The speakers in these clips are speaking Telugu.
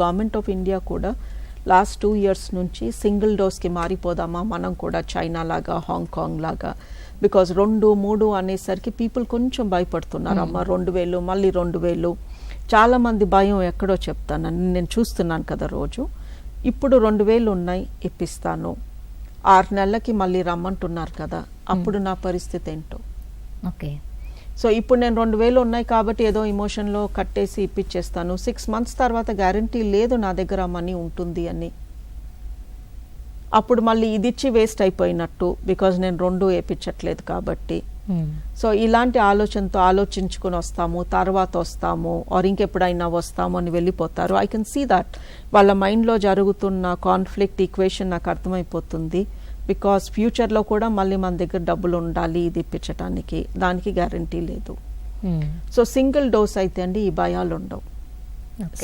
గవర్నమెంట్ ఆఫ్ ఇండియా కూడా లాస్ట్ టూ ఇయర్స్ నుంచి సింగిల్ డోస్కి మారిపోదామా? మనం కూడా చైనా లాగా హాంకాంగ్ లాగా. బికాజ్ రెండు మూడు అనేసరికి పీపుల్ కొంచెం భయపడుతున్నారు. అమ్మ రెండు వేలు మళ్ళీ రెండు వేలు. చాలా మంది భయం ఎక్కడో చెప్తాను. నేను చూస్తున్నాను కదా రోజు. ఇప్పుడు రెండు వేలు ఉన్నాయి ఇప్పిస్తాను. ఆరు నెలలకి మళ్ళీ రమ్మంటున్నారు కదా. అప్పుడు నా పరిస్థితి ఏంటో? ఓకే. సో ఇప్పుడు నేను రెండు వేలు ఉన్నాయి కాబట్టి ఏదో ఇమోషన్లో కట్టేసి ఇప్పించేస్తాను సిక్స్ మంత్స్ తర్వాత గ్యారంటీ లేదు నా దగ్గర మనీ ఉంటుంది అని. అప్పుడు మళ్ళీ ఇది ఇచ్చి వేస్ట్ అయిపోయినట్టు బికాజ్ నేను రెండు వేయించట్లేదు కాబట్టి. సో ఇలాంటి ఆలోచనతో ఆలోచించుకుని వస్తాము తర్వాత వస్తాము ఆర్ ఇంకెప్పుడైనా వస్తాము అని వెళ్ళిపోతారు. ఐ కెన్ సీ దట్ వాళ్ళ మైండ్లో జరుగుతున్న కాన్ఫ్లిక్ట్ ఈక్వేషన్ నాకు అర్థమైపోతుంది. బికాస్ ఫ్యూచర్లో కూడా మళ్ళీ మన దగ్గర డబ్బులు ఉండాలి ఇది ఇప్పించడానికి దానికి గ్యారంటీ లేదు. సో సింగిల్ డోస్ అయితే అండి ఈ భయాలు ఉండవు.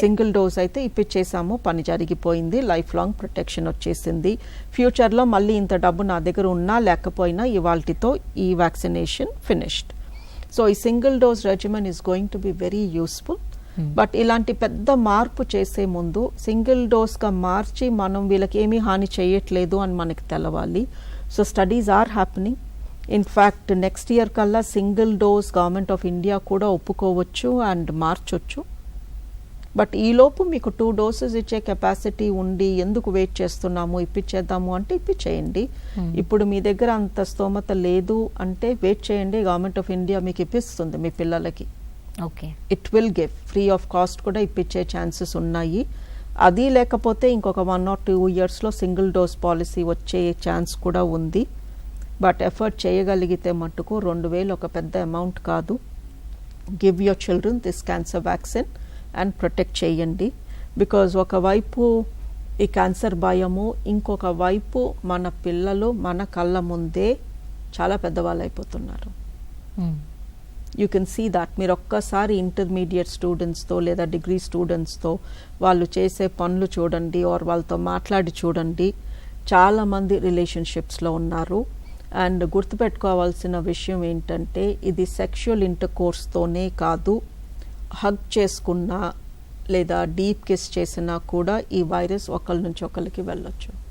సింగిల్ డోస్ అయితే ఇప్పించేసాము పని జరిగిపోయింది లైఫ్ లాంగ్ ప్రొటెక్షన్ వచ్చేసింది ఫ్యూచర్లో మళ్ళీ ఇంత డబ్బు నా దగ్గర ఉన్నా లేకపోయినా ఇవాల్టితో ఈ వ్యాక్సినేషన్ ఫినిష్డ్ సో ఈ single dose regimen is going to be very useful but ఇలాంటి పెద్ద మార్పు చేసే ముందు సింగిల్ డోస్గా మార్చి మనం వీళ్ళకి ఏమీ హాని చేయట్లేదు అని మనకి తెలవాలి. So studies are happening in fact next year కల్లా single dose government of India కూడా ఒప్పుకోవచ్చు అండ్ మార్చొచ్చు. బట్ ఈలోపు మీకు టూ డోసెస్ ఇచ్చే కెపాసిటీ ఉండి ఎందుకు వెయిట్ చేస్తున్నాము ఇప్పించేద్దాము అంటే ఇప్పించేయండి ఇప్పుడు మీ దగ్గర అంత స్తోమత లేదు అంటే వెయిట్ చేయండి గవర్నమెంట్ ఆఫ్ ఇండియా మీకు ఇప్పిస్తుంది మీ పిల్లలకి. It will give free of cost కూడా ఇప్పించే ఛాన్సెస్ ఉన్నాయి. అది లేకపోతే ఇంకొక వన్ ఆర్ టూ ఇయర్స్లో సింగిల్ డోస్ పాలసీ వచ్చే ఛాన్స్ కూడా ఉంది. బట్ ఎఫర్ట్ చేయగలిగితే మట్టుకు రెండు వేలు ఒక పెద్ద అమౌంట్ కాదు. Give your children this cancer vaccine and protect చేయండి. బికాజ్ ఒకవైపు ఈ క్యాన్సర్ భయము ఇంకొక వైపు మన పిల్లలు మన కళ్ళ ముందే చాలా పెద్దవాళ్ళు అయిపోతున్నారు. యూ కెన్ సీ దాట్ మీరు ఒక్కసారి ఇంటర్మీడియట్ స్టూడెంట్స్తో లేదా డిగ్రీ స్టూడెంట్స్తో వాళ్ళు చేసే పనులు చూడండి ఆర్ వాళ్ళతో మాట్లాడి చూడండి. చాలామంది రిలేషన్షిప్స్లో ఉన్నారు. అండ్ గుర్తుపెట్టుకోవాల్సిన విషయం ఏంటంటే ఇది సెక్షువల్ ఇంటర్ కోర్స్తోనే కాదు. హగ్ చేసుకున్నా లేదా డీప్ కిస్ చేసినా కూడా ఈ వైరస్ ఒకరి నుంచి ఒకరికి వెళ్ళొచ్చు.